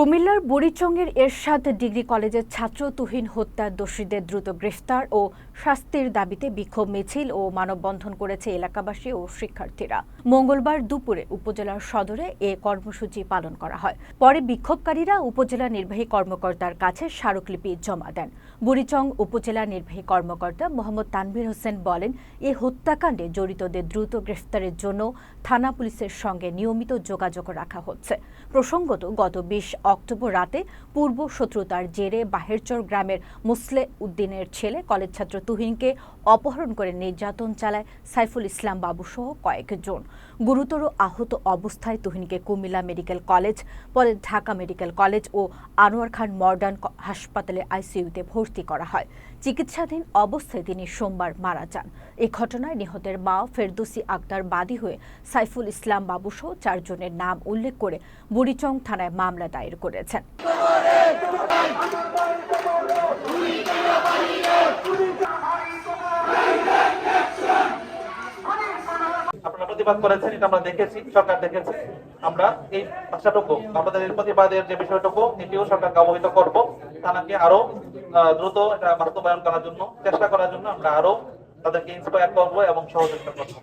কুমিল্লার বুড়িচংয়ের এরশাদ ডিগ্রি কলেজের ছাত্র তুহিন হত্যার দোষীদের দ্রুত গ্রেফতার ও শাস্তির দাবিতে বিক্ষোভ মিছিল ও মানববন্ধন করেছে এলাকাবাসী ও শিক্ষার্থীরা। মঙ্গলবার দুপুরে উপজেলার সদরে এ কর্মসূচি পালন করা হয়। পরে বিক্ষোভকারীরা উপজেলা নির্বাহী কর্মকর্তার কাছে স্মারকলিপি জমা দেন। বুড়িচং উপজেলা নির্বাহী কর্মকর্তা মোহাম্মদ তানভীর হোসেন বলেন, এ হত্যাকাণ্ডে জড়িতদের দ্রুত গ্রেফতারের জন্য থানা পুলিশের সঙ্গে নিয়মিত যোগাযোগ রাখা হচ্ছে। প্রসঙ্গত, গত বিশ অক্টোবর রাতে পূর্ব শত্রুতার জেরে বাহেরচর গ্রামের মুসলে উদ্দিনের ছেলে কলেজ ছাত্র তুহিনকে অপহরণ করে নির্যাতন চালায় সাইফুল ইসলাম বাবুসহ কয়েকজন। গুরুতর আহত অবস্থায় তুহিনকে কুমিল্লা মেডিকেল কলেজ, পরে ঢাকা মেডিকেল কলেজ ও আনোয়ার খান মডার্ন হাসপাতালে আইসিইউতে ভর্তি করা হয়। চিকিৎসাধীন অবস্থায় তিনি সোমবার মারা যান। এ ঘটনায় নিহতের মা ফেরদৌসি আক্তার বাদী হয়ে সাইফুল ইসলাম বাবুসহ চারজনের নাম উল্লেখ করে বুড়িচং থানায় মামলা দায়ের করেছেন। আপনারা প্রতিবাদ করেছেন, এটা আমরা দেখেছি, সরকার দেখেছে। আমরা এই ভাষাটুকু আমাদের এই প্রতিবাদের যে বিষয়টুকু, এটিও সরকারকে অবহিত করব। থানাকে আরও দ্রুত এটা বাস্তবায়ন করার জন্য, চেষ্টা করার জন্য আমরা আরও তাদেরকে ইন্সপায়ার করব এবং সহযোগিতা করব।